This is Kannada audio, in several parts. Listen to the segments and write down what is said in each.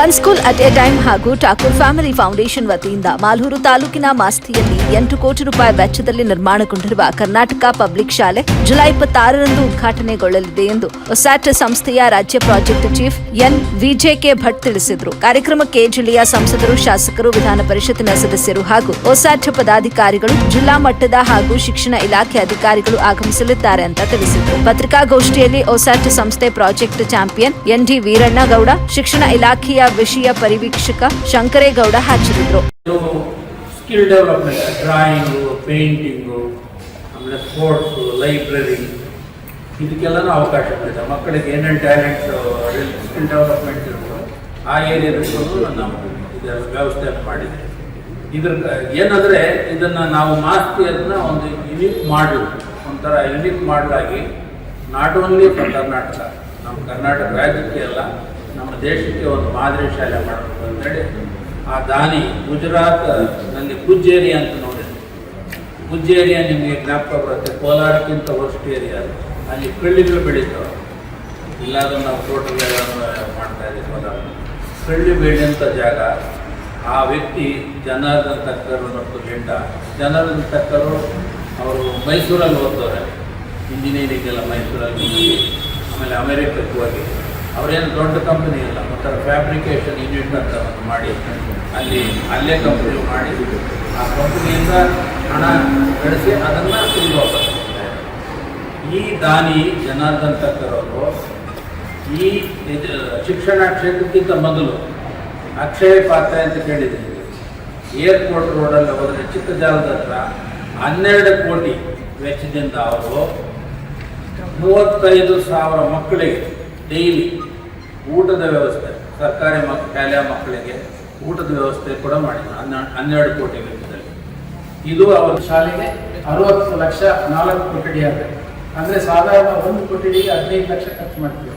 One school at a time ಹಾಗೂ ಠಾಕೂರ್ ಫ್ಯಾಮಿಲಿ ಫೌಂಡೇಶನ್ ವತಿಯಿಂದ ಮಾಲೂರು ತಾಲೂಕಿನ ಮಾಸ್ತಿಯಲ್ಲಿ ಎಂಟು ಕೋಟಿ ರೂಪಾಯಿ ವೆಚ್ಚದಲ್ಲಿ ನಿರ್ಮಾಣಗೊಂಡಿರುವ ಕರ್ನಾಟಕ ಪಬ್ಲಿಕ್ ಶಾಲೆ ಜುಲೈ ಇಪ್ಪತ್ತಾರರಂದು ಉದ್ಘಾಟನೆಗೊಳ್ಳಲಿದೆ ಎಂದು ಒಸ್ಯಾಟ್ ಸಂಸ್ಥೆಯ ರಾಜ್ಯ ಪ್ರಾಜೆಕ್ಟ್ ಚೀಫ್ ಎನ್ ವಿಜೆಕೆ ಭಟ್ ತಿಳಿಸಿದರು. ಕಾರ್ಯಕ್ರಮಕ್ಕೆ ಜಿಲ್ಲೆಯ ಸಂಸದರು, ಶಾಸಕರು, ವಿಧಾನ ಪರಿಷತ್ತಿನ ಸದಸ್ಯರು ಹಾಗೂ ಒಸ್ಯಾಟ್ ಪದಾಧಿಕಾರಿಗಳು, ಜಿಲ್ಲಾ ಮಟ್ಟದ ಹಾಗೂ ಶಿಕ್ಷಣ ಇಲಾಖೆ ಅಧಿಕಾರಿಗಳು ಆಗಮಿಸಲಿದ್ದಾರೆ ಅಂತ ತಿಳಿಸಿದರು. ಪತ್ರಿಕಾಗೋಷ್ಠಿಯಲ್ಲಿ ಒಸ್ಯಾಟ್ ಸಂಸ್ಥೆ project champion N D Veerannagowda, ಶಿಕ್ಷಣ ಇಲಾಖೆಯ ವಿಷಯ ಪರಿವೀಕ್ಷಕ ಶಂಕರೇಗೌಡ ಹಾಜರಿದ್ದರು ಸ್ಕಿಲ್ ಡೆವಲಪ್ಮೆಂಟ್ ಡ್ರಾಯಿಂಗು ಪೇಂಟಿಂಗು ಆಮೇಲೆ ಸ್ಪೋರ್ಟ್ಸು ಲೈಬ್ರರಿ ಇದಕ್ಕೆಲ್ಲನೂ ಅವಕಾಶ ಇದೆ ಮಕ್ಕಳಿಗೆ ಏನೇನು ಟ್ಯಾಲೆಂಟ್ ಸ್ಕಿಲ್ ಡೆವಲಪ್ಮೆಂಟ್ ಇರ್ತದೆ ಆ ಏರಿಯಾದಲ್ಲೂ ನಾವು ಇದರ ವ್ಯವಸ್ಥೆ ಮಾಡಿದೆ ಇದ್ರ ಏನಂದರೆ ಇದನ್ನು ನಾವು ಮಾಸ್ತಿ ಅದನ್ನ ಒಂದು ಯುನಿಕ್ ಮಾಡಲ್ ಒಂಥರ ಯುನಿಕ್ ಮಾಡಲಾಗಿ ನಾಟ್ ಓನ್ಲಿ ಫಾರ್ ಕರ್ನಾಟಕ ನಮ್ಮ ಕರ್ನಾಟಕ ರಾಜ್ಯಕ್ಕೆ ಅಲ್ಲ ನಮ್ಮ ದೇಶಕ್ಕೆ ಒಂದು ಮಾದರಿ ಶಾಲೆ ಮಾಡಬೇಕು ಅಂತೇಳಿ ಆ ದಾನಿ ಗುಜರಾತ್ನಲ್ಲಿ ಗುಜ್ಜೇರಿ ಅಂತ ನೋಡಿದ್ರು ಗುಜ್ಜೇರಿಯ ನಿಮಗೆ ಜ್ಞಾಪಕ ಬರುತ್ತೆ. ಕೋಲಾರಕ್ಕಿಂತ ವರ್ಸ್ಟ್ ಏರಿಯಾ ಅಲ್ಲಿ ಕಳ್ಳಿಗಳು ಬೆಳೀತಾವೆ. ಇಲ್ಲಾದ್ರೂ ನಾವು ತೋಟಗಳೆಲ್ಲ ಮಾಡ್ತಾ ಇದ್ದೀವಿ ಕೋಲಾರ. ಕಳ್ಳಿ ಬೆಳೆಯಂಥ ಜಾಗ. ಆ ವ್ಯಕ್ತಿ ಜನಾರ್ದನ್ ತಕ್ಕರು ಮತ್ತು ಗೆಡ್ಡ ಜನಾರ್ದನ್ ತಕ್ಕರು ಅವರು ಮೈಸೂರಲ್ಲಿ ಓದ್ತವ್ರೆ. ಇಂಜಿನಿಯರಿಂಗ್ ಎಲ್ಲ ಮೈಸೂರಲ್ಲಿ ಆಮೇಲೆ ಅಮೆರಿಕಕ್ಕೆ ಹೋಗಿ. ಅವರೇನು ದೊಡ್ಡ ಕಂಪನಿ ಇಲ್ಲ ಒಂಥರ ಫ್ಯಾಬ್ರಿಕೇಷನ್ ಯೂನಿಟ್ ಅಂತ ಒಂದು ಮಾಡಿ ಅಲ್ಲಿ ಅಲ್ಲೇ ಕಂಪನಿ ಮಾಡಿ ಆ ಕಂಪನಿಯಿಂದ ಹಣ ಗಳಿಸಿ ಅದನ್ನು ತಿರುಗಿ ವಾಪಸ್. ಈ ದಾನಿ ಜನಾರ್ದನ್ ತಕ್ಕರವರು ಈ ಶಿಕ್ಷಣ ಕ್ಷೇತ್ರಕ್ಕಿಂತ ಮೊದಲು ಅಕ್ಷಯ ಪಾತ್ರ ಅಂತ ಕೇಳಿದ್ದೀನಿ ಏರ್ಪೋರ್ಟ್ ರೋಡಲ್ಲಿ ಹೋದರೆ ಚಿಕ್ಕಜಾಲದ ಹತ್ರ ಹನ್ನೆರಡು ಕೋಟಿ ವೆಚ್ಚದಿಂದ ಅವರು ಮೂವತ್ತೈದು ಸಾವಿರ ಮಕ್ಕಳಿಗೆ ಡೈಲಿ ಊಟದ ವ್ಯವಸ್ಥೆ, ಸರ್ಕಾರಿ ಮಕ್ ಶಾಲೆಯ ಮಕ್ಕಳಿಗೆ ಊಟದ ವ್ಯವಸ್ಥೆ ಕೂಡ ಮಾಡಿದ್ರು ಹನ್ನೆರಡು ಹನ್ನೆರಡು ಕೋಟಿ ವೆಚ್ಚದಲ್ಲಿ. ಇದು ಅವರ ಶಾಲೆಗೆ ಅರವತ್ತು ಲಕ್ಷ ನಾಲ್ಕು ಕೊಠಡಿ ಆಗಬೇಕು ಅಂದರೆ ಸಾಧಾರಣ ಒಂದು ಕೊಠಡಿಗೆ ಹದಿನೈದು ಲಕ್ಷ ಖರ್ಚು ಮಾಡ್ತೀವಿ.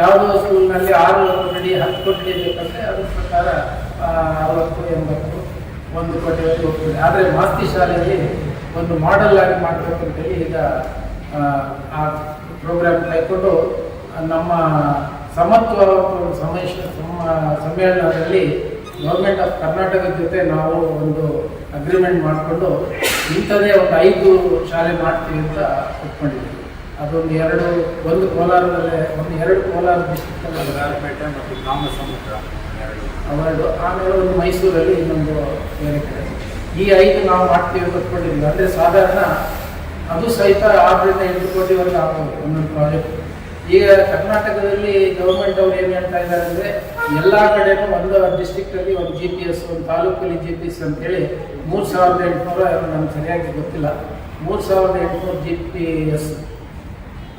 ಯಾವುದೋ ಸ್ಕೂಲ್ನಲ್ಲಿ ಆರು ಕೊಠಡಿ, ಹತ್ತು ಕೊಠಡಿ ಬೇಕಂದರೆ ಅದ್ರ ಪ್ರಕಾರ ಅರವತ್ತು, ಎಂಬತ್ತು, ಒಂದು ಕೋಟಿವರೆಗೆ ಹೋಗ್ತದೆ. ಆದರೆ ಮಾಸ್ತಿ ಶಾಲೆಯಲ್ಲಿ ಒಂದು ಮಾಡೆಲ್ ಆಗಿ ಮಾಡಬೇಕು ಅಂತೇಳಿ ಈಗ, ಆ ಪ್ರೋಗ್ರಾಮ್ ಕೈಕೊಂಡು ನಮ್ಮ ಸಮತ್ವ ಸಮೇಶ ಸಮ- ಸಮ್ಮೇಳನದಲ್ಲಿ ಗೌರ್ಮೆಂಟ್ ಆಫ್ ಕರ್ನಾಟಕದ ಜೊತೆ ನಾವು ಒಂದು ಅಗ್ರಿಮೆಂಟ್ ಮಾಡಿಕೊಂಡು ಇಂಥದೇ ಒಂದು ಐದು ಶಾಲೆ ಮಾಡ್ತೀವಿ ಅಂತ ಒಪ್ಕೊಂಡಿದ್ದೀವಿ. ಅದೊಂದು ಎರಡು ಒಂದು ಕೋಲಾರದಲ್ಲೇ ಒಂದು ಎರಡು ಕೋಲಾರ ಡಿಸ್ಟಿಕ್ಟಲ್ಲಿ ಗಾರ್ಪೇಟೆ ಮತ್ತು ಗ್ರಾಮ ಎರಡು. ಅವಾರ್ಡು. ಆಮೇಲೆ ಒಂದು ಮೈಸೂರಲ್ಲಿ ಇನ್ನೊಂದು ಬೇರೆ ಕಡೆ. ಈ ಐದು ನಾವು ಮಾಡ್ತೀವಿ ಅಂತ ಒಪ್ಕೊಂಡಿದ್ದೀವಿ. ಅಂದರೆ ಸಾಧಾರಣ ಅದು ಸಹಿತ ಆರರಿಂದ ಎಂಟು ಕೋಟಿವರೆಗೆ ಆಗ್ಬೋದು ಒಂದೊಂದು ಪ್ರಾಜೆಕ್ಟ್ ಈಗ ಕರ್ನಾಟಕದಲ್ಲಿ ಗೌರ್ಮೆಂಟ್ ಅವ್ರು ಏನು ಹೇಳ್ತಾ ಇದ್ದಾರೆ ಅಂದರೆ ಎಲ್ಲ ಕಡೆನೂ ಒಂದು ಡಿಸ್ಟಿಕ್ಟಲ್ಲಿ ಒಂದು ಜಿ ಪಿ ಎಸ್ ಒಂದು ತಾಲೂಕಲ್ಲಿ ಜಿ ಪಿ ಎಸ್ ಅಂತೇಳಿ ಮೂರು ಸಾವಿರದ ಎಂಟುನೂರ ನಮ್ಗೆ ಸರಿಯಾಗಿ ಗೊತ್ತಿಲ್ಲ. ಮೂರು ಸಾವಿರದ ಎಂಟುನೂರು ಜಿ ಪಿ ಎಸ್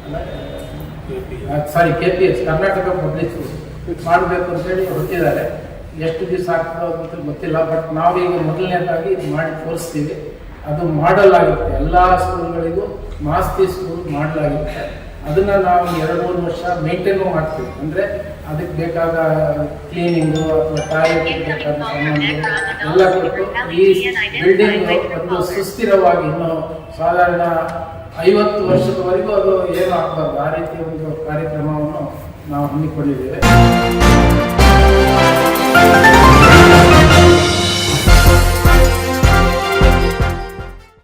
ಅಲ್ಲ sorry K P S Karnataka Public School ಮಾಡಬೇಕು ಅಂತೇಳಿ ಹೊರಟಿದ್ದಾರೆ. ಎಷ್ಟು ದಿವಸ ಆಗ್ತದೋ ಅಂತ ಗೊತ್ತಿಲ್ಲ ಬಟ್ ನಾವೀಗ ಮೊದಲನೇದಾಗಿ ಇದು ಮಾಡಿ ತೋರಿಸ್ತೀವಿ. ಅದು ಮಾಡಲ್ ಆಗುತ್ತೆ ಎಲ್ಲ ಸ್ಕೂಲ್ಗಳಿಗೂ ಮಾಸ್ತಿ ಸ್ಕೂಲ್ ಮಾಡಲ್ ಆಗುತ್ತೆ ಅದನ್ನ ನಾವು ಎರಡು ಮೂರು ವರ್ಷ ಮೇಂಟೈನು ಮಾಡ್ತೀವಿ. ಅಂದರೆ ಅದಕ್ಕೆ ಬೇಕಾದ ಕ್ಲೀನಿಂಗು ಅಥವಾ ಟಾಯ್ಲೆಟ್ ಬೇಕಾದ ಸಾಮಾನು ಎಲ್ಲ ಕೊಟ್ಟು ಈ ಬಿಲ್ಡಿಂಗ್ ಒಂದು ಸುಸ್ಥಿರವಾಗಿ ಇನ್ನು ಸಾಧಾರಣ ಐವತ್ತು ವರ್ಷದವರೆಗೂ ಅದು ಏನು ಆಗ್ಬಾರ್ದು. ಆ ರೀತಿಯ ಒಂದು ಕಾರ್ಯಕ್ರಮವನ್ನು ನಾವು ಹಮ್ಮಿಕೊಂಡಿದ್ದೇವೆ.